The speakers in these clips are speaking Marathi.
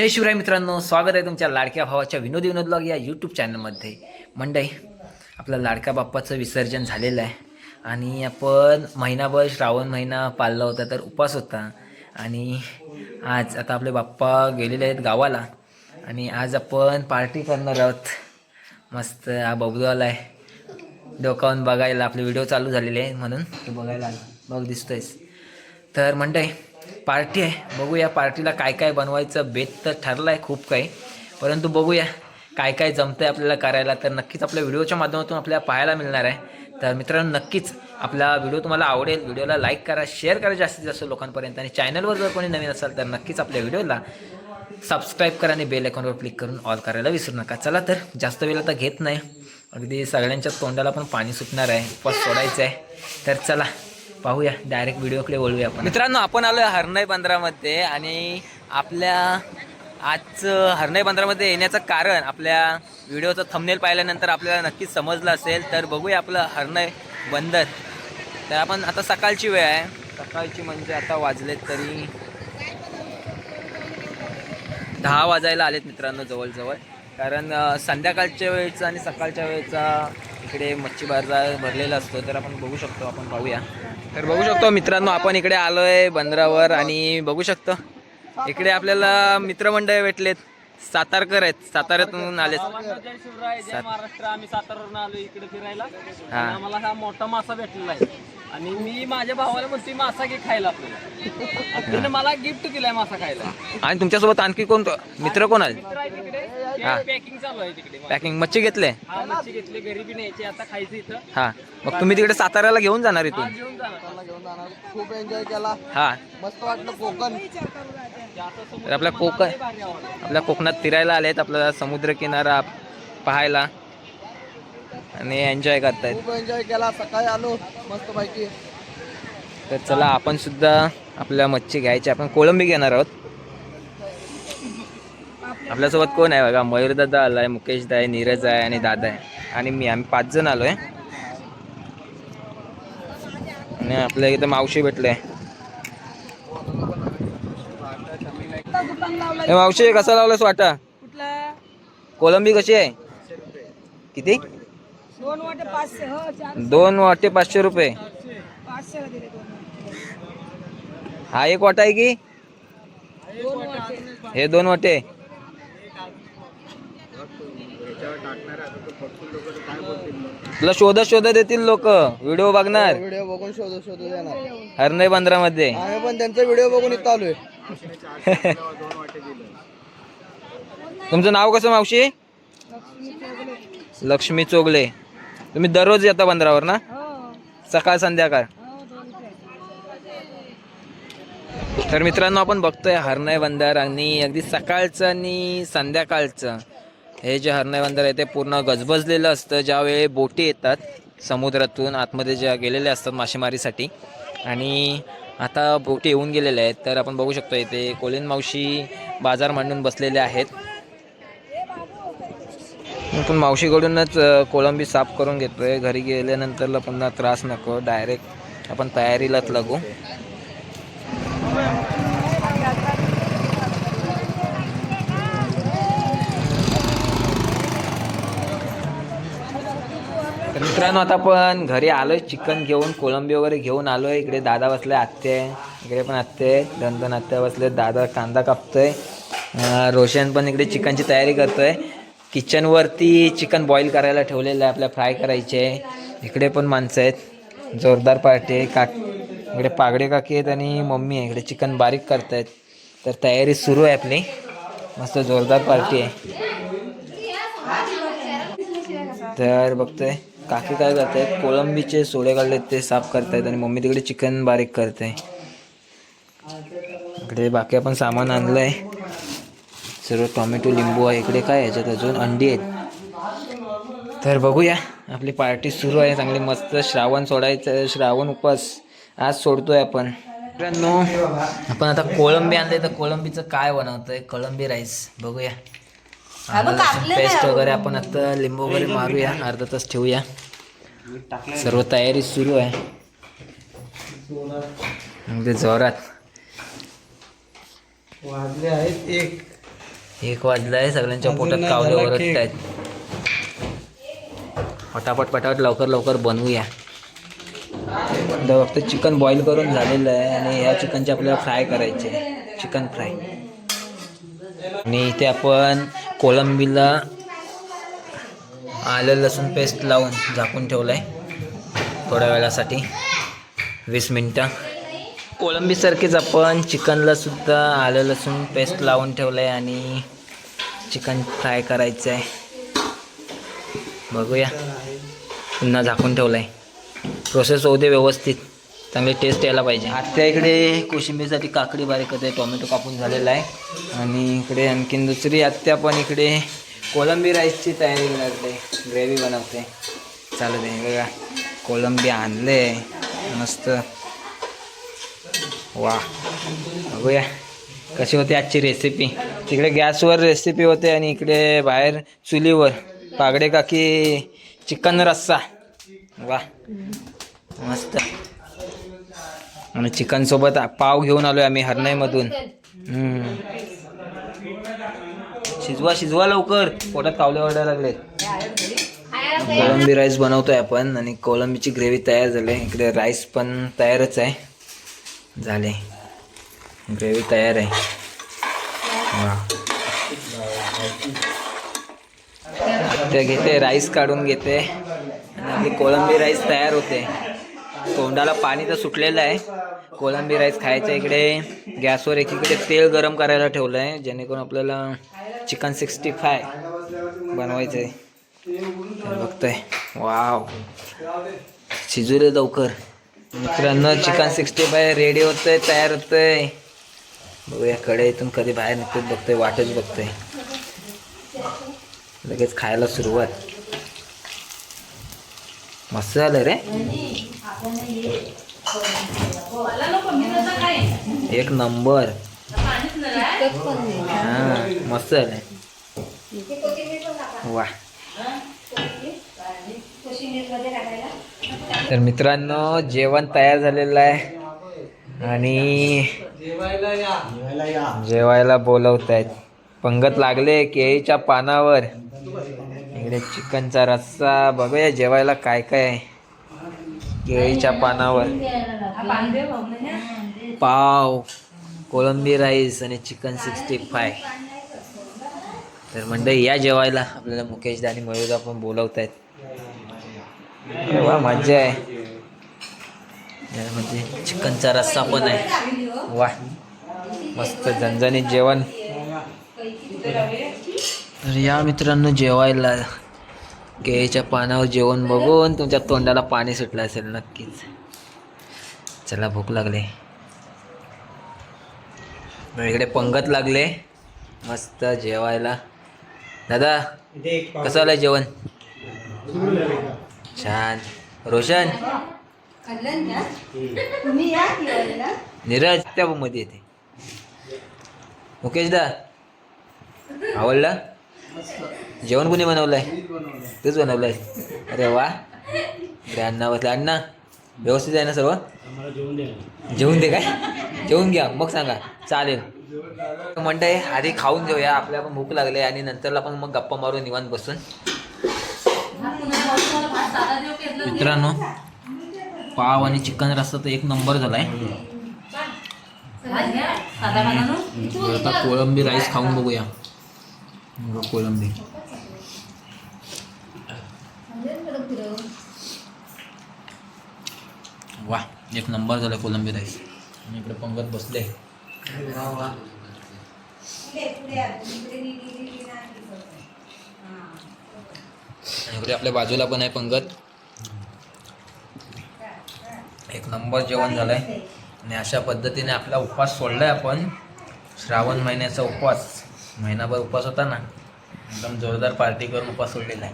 जय शिवराय मित्रांनो स्वागत आहे तुमच्या लाडक्या भावाच्या विनोदी विनोद ब्लॉग या यूट्यूब चॅनलमध्ये मंडई आपलं लाडक्या बाप्पाचं विसर्जन झालेलं आहे. आणि आपण महिनाभर श्रावण महिना पाळला होता तर उपास होता. आणि आज आता आपले बाप्पा गेलेले आहेत गावाला. आणि आज आपण पार्टी करणार आहोत. मस्त हा बबलू आहे. डोकावून बघायला आपले व्हिडिओ चालू झालेले आहे म्हणून. तो बघायला आला. बघ दिसतोयस. तर मंडई पार्टी आहे. बघूया पार्टीला काय काय बनवायचं. बेत तर ठरलं आहे खूप काही. परंतु बघूया काय काय जमतं आहे आपल्याला करायला. तर नक्कीच आपल्या व्हिडिओच्या माध्यमातून आपल्याला पाहायला मिळणार आहे. तर मित्रांनो नक्कीच आपला व्हिडिओ तुम्हाला आवडेल. व्हिडिओला लाईक करा शेअर करा जास्तीत जास्त लोकांपर्यंत. आणि चॅनलवर जर कोणी नवीन असाल तर नक्कीच आपल्या व्हिडिओला सबस्क्राईब करा आणि बेल आयकॉनवर क्लिक करून ऑल करायला विसरू नका. चला तर जास्त वेळ आता घेत नाही. अगदी सगळ्यांच्या तोंडाला पण पाणी सुटणार आहे. उपवास सोडायचं आहे तर चला पाहूया डायरेक्ट व्हिडिओकडे वळूया आपण. मित्रांनो आपण आलो हरणाई बंदरामध्ये आणि आपल्या आजचं हरणाई बंदरामध्ये येण्याचं कारण आपल्या व्हिडिओचं थंबनेल पाहिल्यानंतर आपल्याला नक्कीच समजलं असेल तर बघूया आपलं हरणाई बंदर. तर आपण आता सकाळची वेळ आहे. सकाळची म्हणजे आता वाजलेत तरी दहा वाजायला आलेत मित्रांनो जवळजवळ. कारण संध्याकाळच्या वेळेचा आणि सकाळच्या वेळेचा इकडे मच्छी बाजार भरलेला असतो तर आपण बघू शकतो आपण पाहूया. तर बघू शकतो मित्रांनो आपण इकडे आलोय बंदरावर आणि बघू शकतो. इकडे आपल्याला मित्रमंडळ भेटलेत सातारकर आहेत साताऱ्यातून आलेत. जय शिवराय जय महाराष्ट्र आम्ही सातारावरून आलो इकडे फिरायला. हा. आम्हाला हा मोठा मासा भेटलेला आहे. आणि मी माझ्या भावाला म्हणतोय मासा घे खायला आपल्याला. आणि त्याने मला गिफ्ट दिलाय मासा खायला. आणि तुमच्यासोबत आणखी कोण मित्र कोण आले मित्र आहे तिकडे. हा. पॅकिंग चालू आहे तिकडे. पॅकिंग मच्छी घेतले? हा मच्छी घेतली घरी बी न्यायची आता खायचं इथं. हा. मग तुम्ही तिकडे साताऱ्याला घेऊन जाणार हा, इथून घेऊन जाणार. घेऊन जाणार. खूप एन्जॉय केला. हा. मस्त वाटलं कोकण. समोर तर आपल्या कोकण लय भारी आवडलं. आपल्या कोकणात फिरायला आलेत आपला समुद्रकिनारा पाहायला. आणि एन्जॉय करतायत. खूप एन्जॉय केला. सकाळी आलो मस्त पैकी तर चला आपण सुद्धा आपल्या मच्छी घ्यायची. आपण कोळंबी घेणार आहोत. आपल्यासोबत कोण आहे बघा? मयूर दादा आलाय मुकेश दाय नीरज आहे आणि दादा आहे. आणि मी आम्ही पाच जण आलोय. आणि आपल्या इथं मावशी भेटले. ए, मावशी कसा लावलास वाटा? कुठला? कोलंबी कशी आहे? किती? दोन वाटे पाचशे हो दोन वाटे पाचशे रुपये. हा एक वाटा आहे की? हे दोन वाटे. तुला शोधत शोधत येतील लोक. व्हिडिओ बघणार. व्हिडिओ बघून शोधू शोधू येणार हरणे बंदरामध्ये. आम्ही पण त्यांचा व्हिडिओ बघून इथं आलोय. तुमचं नाव कसं मावशी? लक्ष्मी चौगले. लक्ष्मी चोगले. तुम्ही दररोज येता बंदरावर ना? हो. सकाळ संध्याकाळ? हो तर मित्रांनो आपण बघतोय हरणाई बंदर आणि अगदी सकाळचं आणि संध्याकाळचं. हे जे हरणाई बंदर आहे ते पूर्ण गजबजलेलं असतं. ज्यावेळी बोटी येतात समुद्रातून आतमध्ये ज्या गेलेल्या असतात मासेमारीसाठी. आणि आता बोटी येऊन गेलेल्या आहेत. तर आपण बघू शकतो इथे कोलिन मावशी बाजार मांडून बसलेले आहेत. पण मावशीकडूनच कोळंबी साफ करून घेतोय. घरी गेल्यानंतरला पुन्हा त्रास नको. डायरेक्ट आपण तयारीलाच लागू. मित्रांनो आता आपण घरी आलोय चिकन घेऊन कोळंबी वगैरे घेऊन आलोय. इकडे दादा बसले आत्ते आहे. इकडे पण आत्ते आहे. दोन दोन आत्या बसले दादा कांदा कापतोय. रोशन पण इकडे चिकनची तयारी करतोय. किचनवरती चिकन बॉईल करायला ठेवलेलं आहे आपल्या फ्राय करायचे. इकडे पण माणसं आहेत. जोरदार पार्टी आहे. काक इकडे पागडे काकी आहेत आणि मम्मी आहे. इकडे चिकन बारीक करतायत. तर तयारी सुरू आहे आपली. मस्त जोरदार पार्टी आहे. तर बघतोय काकी काय करत आहेत कोळंबीचे सोडे काढलेत ते साफ करतायत आणि मम्मी तिकडे चिकन बारीक करते. इकडे बाकी आपण सामान आणलं आहे सर्व टोमॅटो लिंबू आहे. इकडे काय याच्यात अजून अंडी आहेत. तर बघूया. आपली पार्टी सुरू आहे. चांगली मस्त श्रावण सोडायचं श्रावण उपवास आज सोडतोय आपण. मित्रांनो आपण आता कोळंबी आणले तर कोळंबीचं काय बनवतोय? कोळंबी राईस. बघूया. पेस्ट वगैरे आपण आता लिंबू वगैरे मारूया. अर्धा तास ठेवूया. सर्व तयारी सुरू आहे. अगदी जोरात. वाजले आहेत एक. एक वाजलाय सगळ्यांच्या पोटात कावले ओरडत आहेत पटापट पटापट लवकर लवकर बनवूया. फक्त चिकन बॉईल करून झालेलं आहे आणि या चिकनचे आपल्याला फ्राय करायचे चिकन फ्राय आणि इथे आपण कोलंबीला आलं लसूण पेस्ट लावून झाकून ठेवलं आहे थोड्या वेळासाठी वीस मिनटं. कोळंबीसारखेच आपण चिकनला सुद्धा आलं लसूण पेस्ट लावून ठेवलं आहे आणि चिकन फ्राय करायचं आहे बघूया. पुन्हा झाकून ठेवलं आहे प्रोसेस होऊ दे व्यवस्थित. चांगली टेस्ट यायला पाहिजे. आत्या इकडे कोशिंबीरसाठी काकडी बारीक होते टोमॅटो कापून झालेला आहे. आणि इकडे आणखीन दुसरी आत्या पण इकडे कोलंबी राईसची तयारी लागते ग्रेव्ही बनवते. चालत आहे बघा. कोलंबी आणले मस्त. वा. बघूया. कशी होती आजची रेसिपी तिकडे गॅसवर रेसिपी होते आणि इकडे बाहेर चुलीवर. पागडे काकी चिकन रस्सा. वा. मस्त. आणि चिकनसोबत पाव घेऊन आलोय आम्ही हरणाईमधून. शिजवा शिजवा लवकर. पोटात कावले ओरडायला लागले कोलंबी राईस बनवतोय आपण आणि कोलंबीची ग्रेव्ही तयार झाली. इकडे राईस पण तयारच आहे. झाले. ग्रेव्ही तयार आहे. वा ते घेते राईस काढून घेते. आणि आपली कोलंबी राईस तयार होते. तोंडाला पाणी तर सुटलेलं आहे. कोलंबी राईस खायचं इकडे गॅसवर एकीकडे तेल गरम करायला ठेवलं आहे जेणेकरून आपल्याला चिकन सिक्स्टी फाय बनवायचं आहे बघतोय. वाव. शिजू लवकर. मित्रांनो चिकन सिक्स्टी फाय रेडी होतंय तयार होतंय. बघूया कडे इथून कधी बाहेर निघतो बघतोय वाटच बघतोय. लगेच खायला सुरुवात. मस्त झालं रे. एक नंबर. हा मस्त झालं वा तर मित्रांनो जेवण तयार झालेलं आहे. आणि जेवायला बोलवत आहेत पंगत लागले केळीच्या पानावर. इकडे चिकनचा रस्सा. बघूया जेवायला काय काय आहे. केळीच्या पानावर. पाव कोलंबी राईस आणि चिकन सिक्स्टी फाय. तर मंडळी या जेवायला आपल्याला मुकेश दानी मयूर पण बोलवत आहेत वा मजा आहे. यामध्ये चिकनचा रस्सा पण आहे. वा मस्त झणझणीत जेवण. तर या मित्रांनो जेवायला केळीच्या पानावर जेवण बघून तुमच्या तोंडाला पाणी सुटलं असेल नक्कीच. चला भूक लागले. इकडे पंगत लागले. मस्त जेवायला. दादा कसं आलं जेवण? छान. रोशन? नीरज त्या मध्ये येते. मुकेश दा आवडला? जेवण कोणी बनवलंय? तूच बनवलंय अरे वा. अण्णा बसले अण्णा व्यवस्थित आहे ना सर्व? जेवून दे. काय? जेवून घ्या. मग सांगा. चालेल. म्हणताय आधी खाऊन घेऊया. आपल्याला पण भूक लागली आणि नंतरला आपण मग गप्पा मारून निवांत बसून. मित्रांनो पाव आणि चिकन रस्ता तर एक नंबर झालाय. आता कोळंबी राईस खाऊन बघूया. बघा कोळंबी. वा एक नंबर झाला कोलंबी राईस आणि इकडे पंगत बसले आणि इकडे आपल्या बाजूला पण आहे पंगत. एक नंबर जेवण झालंय. आणि अशा पद्धतीने आपला उपवास सोडलाय आपण. श्रावण महिन्याचा उपवास. महिनाभर उपवास होता ना. एकदम जोरदार पार्टी करून उपवास सोडलेला आहे.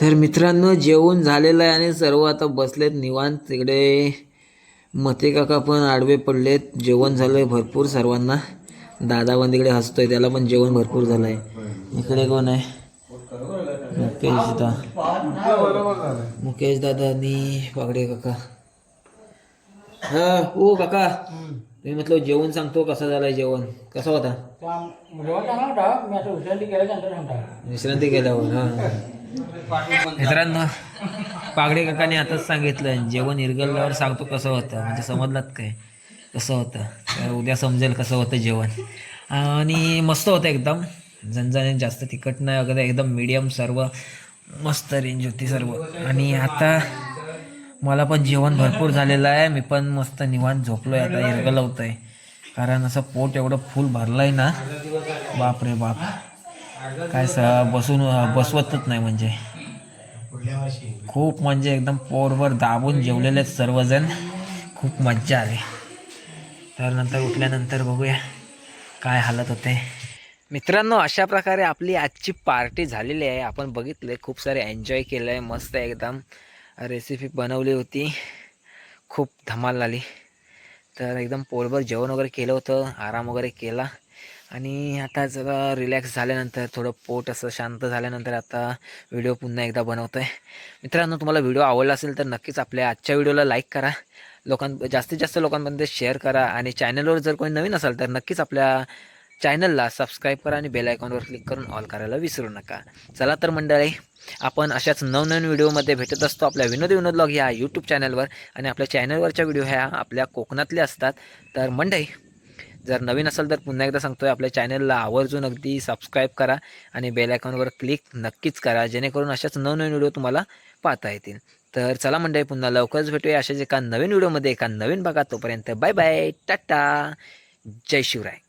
तर मित्रांनो जेवण झालेलं आहे आणि सर्व आता बसलेत निवांत. तिकडे मते काका पण आडवे पडलेत. जेवण झालंय भरपूर सर्वांना. दादा पण तिकडे हसतोय त्याला पण जेवण भरपूर झालंय. इकडे कोण आहे? मुकेश दा. मुकेश दादा आणि बागडे काका. हा ओ काका. तुम्ही म्हटलं जेवण सांगतो कसं झालं जेवण? कसं होता? विश्रांती केल्यावर हां मित्रांनो पागडे काकाने आताच सांगितलं जेवण इरगल्यावर सांगतो कसं होतं. म्हणजे समजलात काय? कसं होतं? तर उद्या समजेल कसं होतं जेवण. आणि मस्त होतं एकदम. झणझणीत जास्त तिखट नाही वगैरे एकदम मीडियम सर्व मस्त रेंज होती सर्व. आणि आता मला पण जेवण भरपूर झालेलं आहे. मी पण मस्त निवांत आहे आता इरगलवत आहे कारण असं पोट एवढं फुल भरलं आहे ना. बाप रे बाप. काय स बसून बसवतच नाही म्हणजे. खूप म्हणजे एकदम पोरवर दाबून जेवलेले आहेत सर्वजण. खूप मज्जा आली. तर नंतर उठल्यानंतर बघूया काय हालत होते. मित्रांनो अशा प्रकारे आपली आजची पार्टी झालेली आहे. आपण बघितले खूप सारे एन्जॉय केलं आहे मस्त एकदम रेसिपी बनवली होती. खूप धमाल आली तर एकदम पोटभर जेवण वगैरे केलं होतं आराम वगैरे केला. आणि आता जरा रिलॅक्स झाल्यानंतर थोडं पोट असं शांत झाल्यानंतर आता व्हिडिओ पुन्हा एकदा बनवतो आहे मित्रांनो तुम्हाला व्हिडिओ आवडला असेल तर नक्कीच आपल्या आजच्या व्हिडिओला लाईक करा. लोकां जास्तीत जास्त लोकांपर्यंत शेअर करा. आणि चॅनलवर जर कोणी नवीन असाल तर नक्कीच आपल्या चॅनलला सबस्क्राईब करा आणि बेल आयकॉनवर क्लिक करून ऑल करायला विसरू नका. चला तर मंडळी आपण अशाच नवनवीन व्हिडिओमध्ये भेटत असतो आपल्या विनोदी विनोद लॉग ह्या यूट्यूब चॅनलवर आणि आपल्या चॅनलवरच्या व्हिडिओ ह्या आपल्या कोकणातले असतात. तर मंडळी जर नवीन असेल तर पुन्हा एकदा सांगतोय आपल्या चॅनलला आवर्जून अगदी सबस्क्राईब करा आणि बेल आयकॉनवर क्लिक नक्कीच करा जेणेकरून अशाच नवनवीन व्हिडिओ तुम्हाला पाहता येतील. तर चला मंडळी पुन्हा लवकरच भेटूया अशाच एका नवीन व्हिडिओमध्ये एका नवीन भागात. तोपर्यंत बाय बाय टाटा जय शिवराय.